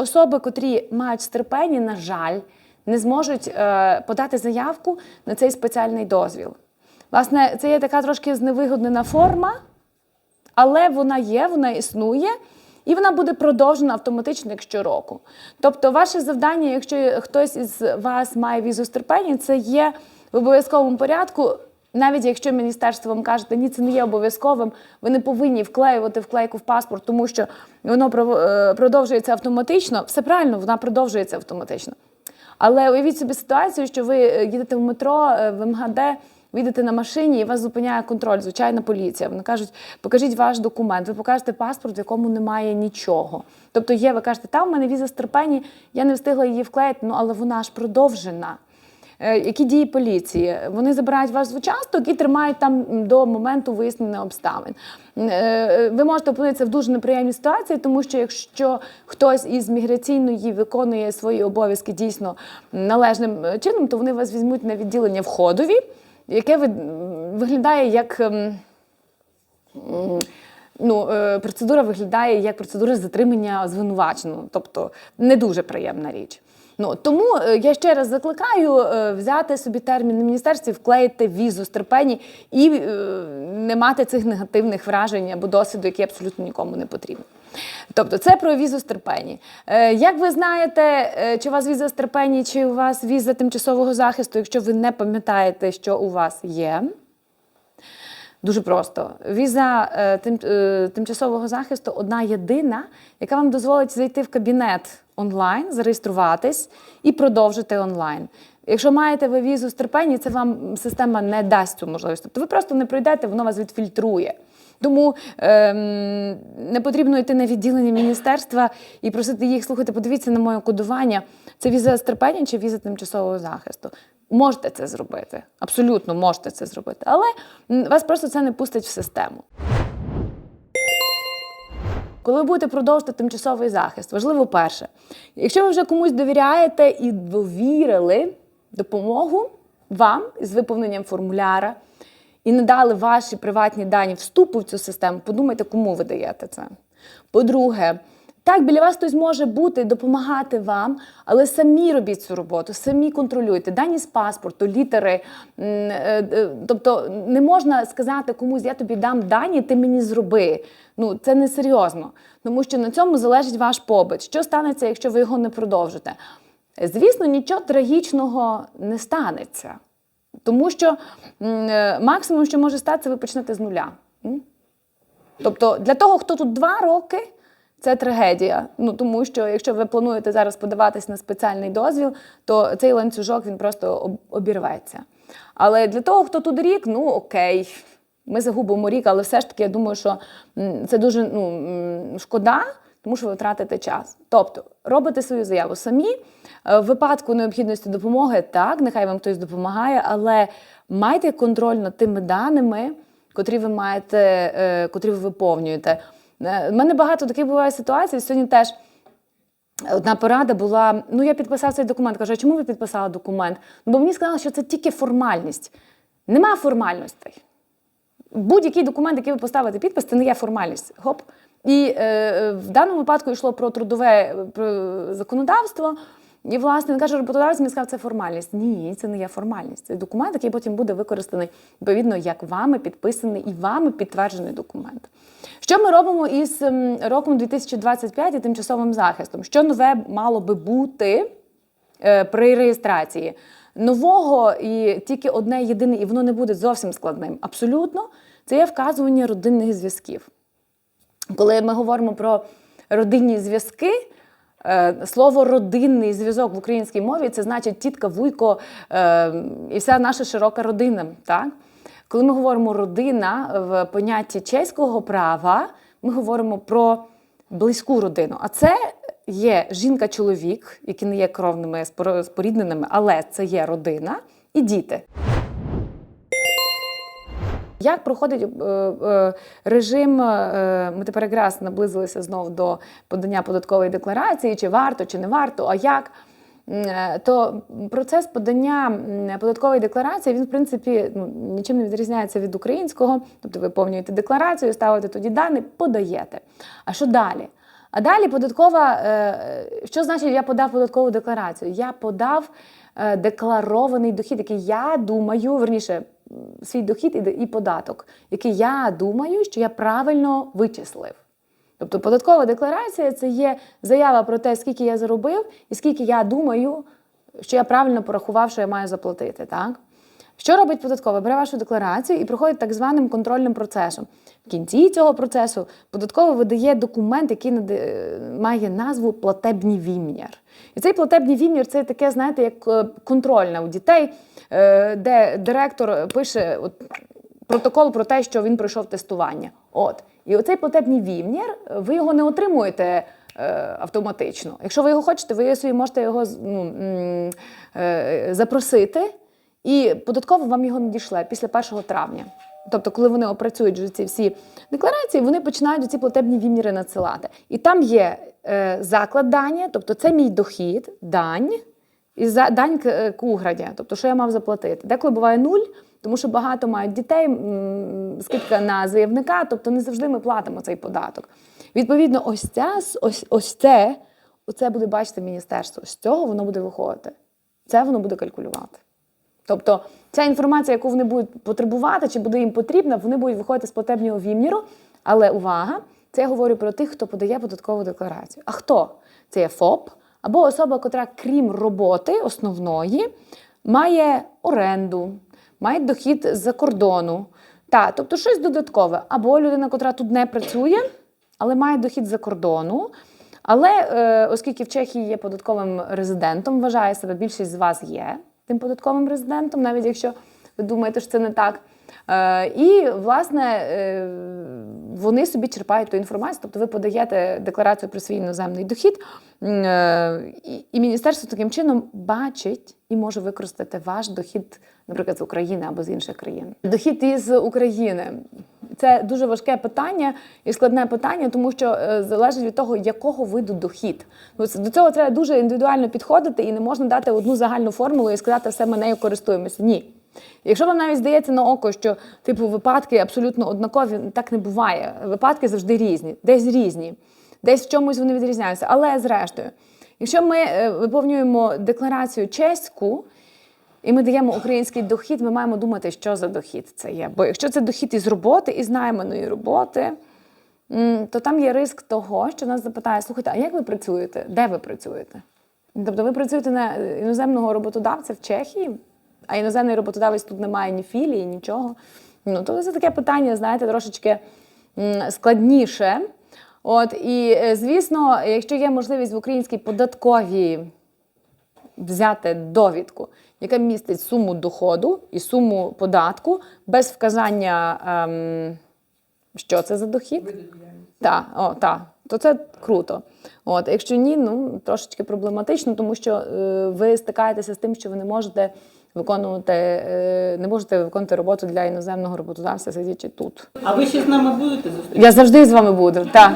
особи, котрі мають стерпені, на жаль, не зможуть е, подати заявку на цей спеціальний дозвіл. Власне, це є така трошки зневигоднена форма, але вона є, вона існує. І вона буде продовжена автоматично як щороку. Тобто, ваше завдання, якщо хтось із вас має візу стерпені, це є в обов'язковому порядку. Навіть якщо міністерство вам каже, ні, це не є обов'язковим, ви не повинні вклеювати вклейку в паспорт, тому що воно е, продовжується автоматично. Все правильно, вона продовжується автоматично. Але уявіть собі ситуацію, що ви е, їдете в метро, е, в МГД, їдете на машині і вас зупиняє контроль, звичайна поліція. Вони кажуть, покажіть ваш документ, ви покажете паспорт, в якому немає нічого. Тобто є, ви кажете, там в мене віза стерпені, я не встигла її вклеїти, ну але вона ж продовжена. Е, Які дії поліції? Вони забирають ваш участок і тримають там до моменту вияснення обставин. Е, Ви можете опинитися в дуже неприємній ситуації, тому що якщо хтось із міграційної виконує свої обов'язки дійсно належним е, чином, то вони вас візьмуть на відділення входові, яке ви- виглядає як. ем, Ну, е, процедура виглядає як процедура затримання звинуваченого, тобто не дуже приємна річ. Ну тому е, я ще раз закликаю е, взяти собі термін на міністерстві, вклеїти візу стерпені і е, не мати цих негативних вражень або досвіду, який абсолютно нікому не потрібен. Тобто, це про візу стерпені. Е, Як ви знаєте, чи у вас віза стерпені, чи у вас віза тимчасового захисту, якщо ви не пам'ятаєте, що у вас є? Дуже просто. Віза е, тим, е, тимчасового захисту одна єдина, яка вам дозволить зайти в кабінет онлайн, зареєструватись і продовжити онлайн. Якщо маєте ви візу з терпені, це вам система не дасть цю можливість. Тобто ви просто не пройдете, воно вас відфільтрує. Тому ем, не потрібно йти на відділення міністерства і просити їх слухати, подивіться на моє кодування. Це віза з терпення чи віза тимчасового захисту. Можете це зробити, абсолютно можете це зробити, але вас просто це не пустить в систему. Коли ви будете продовжувати тимчасовий захист, важливо перше, якщо ви вже комусь довіряєте і довірили допомогу вам із виповненням формуляра і не дали ваші приватні дані вступу в цю систему, подумайте, кому ви даєте це. По-друге, так, біля вас хтось може бути, допомагати вам, але самі робіть цю роботу, самі контролюйте дані з паспорту, літери. е, е, Тобто не можна сказати комусь, я тобі дам дані, ти мені зроби. Ну це не серйозно, тому що на цьому залежить ваш побит. Що станеться, якщо ви його не продовжите? Звісно, нічого трагічного не станеться, тому що е, максимум, що може статися, ви почнете з нуля. Тобто для того, хто тут два роки, це трагедія. Ну тому що якщо ви плануєте зараз подаватись на спеціальний дозвіл, то цей ланцюжок він просто обірветься. Але для того, хто тут рік, ну окей, ми загубимо рік, але все ж таки я думаю, що це дуже ну, шкода. Тому що ви втратите час. Тобто робите свою заяву самі. Е, В випадку необхідності допомоги, так, нехай вам хтось допомагає, але майте контроль над тими даними, котрі ви маєте, е, котрі ви виповнюєте. Е, У мене багато таких буває ситуацій. Сьогодні теж одна порада була: ну я підписав цей документ. Кажу, а чому ви підписали документ? Ну, бо мені сказали, що це тільки формальність. Нема формальностей. Будь-який документ, який ви поставите підпис, це не є формальність. Гоп. І е, в даному випадку йшло про трудове е, про законодавство. І, власне, він каже, роботодавець мені сказав, це формальність. Ні, це не є формальність. Це документ, який потім буде використаний відповідно, як вами підписаний і вами підтверджений документ. Що ми робимо із ем, роком 2025 і тимчасовим захистом? Що нове мало би бути е, при реєстрації? Нового і тільки одне єдине, і воно не буде зовсім складним. Абсолютно, це є вказування родинних зв'язків. Коли ми говоримо про родинні зв'язки, слово родинний зв'язок в українській мові це значить тітка, вуйко е, і вся наша широка родина. Так? Коли ми говоримо родина в понятті чеського права, ми говоримо про близьку родину. А це є жінка-чоловік, які не є кровними спорідненими, але це є родина і діти. Як проходить е, е, режим? е, Ми тепер якраз наблизилися знову до подання податкової декларації, чи варто, чи не варто, а як? Е, То процес подання податкової декларації він, в принципі, ну, нічим не відрізняється від українського. Тобто ви повнюєте декларацію, ставите тоді дані, подаєте. А що далі? А далі податкова, е, що значить я подав податкову декларацію? Я подав е, декларований дохід, який я думаю, верніше, свій дохід і, податок, який я думаю, що я правильно вичислив. Тобто податкова декларація це є заява про те, скільки я заробив і скільки я думаю, що я правильно порахував, що я маю заплатити. Так? Що робить податкова? Бере вашу декларацію і проходить так званим контрольним процесом. В кінці цього процесу податкова видає документ, який має назву платебний вімір. І цей платебний вімір це таке, знаєте, як е, контрольне у дітей, е, де директор пише от, протокол про те, що він пройшов тестування. От. І оцей платебний вімір, ви його не отримуєте е, автоматично. Якщо ви його хочете, ви собі можете його ну, запросити, і податково вам його надішле після 1 травня. Тобто, коли вони опрацюють ці всі декларації, вони починають ці платебні віміри надсилати. І там є е, заклад дані, тобто це мій дохід, дань, і за дань е, куградя, тобто що я мав заплатити. Деколи буває нуль, тому що багато мають дітей, скидка на заявника, тобто не завжди ми платимо цей податок. Відповідно, ось ця, ось, ось це, оце буде бачити міністерство. З цього воно буде виходити. Це воно буде калькулювати. Тобто ця інформація, яку вони будуть потребувати, чи буде їм потрібна, вони будуть виходити з платебного віміру. Але увага, це я говорю про тих, хто подає податкову декларацію. А хто? Це є ФОП або особа, котра, крім роботи основної, має оренду, має дохід з-за кордону. Та, тобто щось додаткове. Або людина, котра тут не працює, але має дохід за кордону. Але е, оскільки в Чехії є податковим резидентом, вважає себе більшість з вас є тим податковим резидентом, навіть якщо ви думаєте, що це не так. Е, і, власне, е, вони собі черпають ту інформацію, тобто ви подаєте декларацію про свій іноземний дохід, е, і, і міністерство таким чином бачить і може використати ваш дохід, наприклад, з України або з інших країн. Дохід із України. Це дуже важке питання і складне питання, тому що е, залежить від того, якого виду дохід. До цього треба дуже індивідуально підходити і не можна дати одну загальну формулу і сказати, все ми нею користуємося. Ні. Якщо вам навіть здається на око, що типу випадки абсолютно однакові, так не буває. Випадки завжди різні, десь різні, десь в чомусь вони відрізняються. Але зрештою, якщо ми е, виповнюємо декларацію чеську, і ми даємо український дохід, ми маємо думати, що за дохід це є. Бо якщо це дохід із роботи, із найманої роботи, то там є риск того, що нас запитає: слухайте, а як ви працюєте? Де ви працюєте? Тобто ви працюєте на іноземного роботодавця в Чехії, а іноземний роботодавець тут не має ні філії, нічого. Ну, то це таке питання, знаєте, трошечки складніше. От, і, е, звісно, якщо є можливість в українській податковій взяти довідку, яка містить суму доходу і суму податку без вказання, ем, що це за дохід. Так, о, та, то це круто. От, якщо ні, ну трошечки проблематично, тому що е, ви стикаєтеся з тим, що ви не можете виконувати, е, не можете виконувати роботу для іноземного роботодавця, сидячи тут. А ви ще з нами будете зустрічатися? Я завжди з вами буду. Так.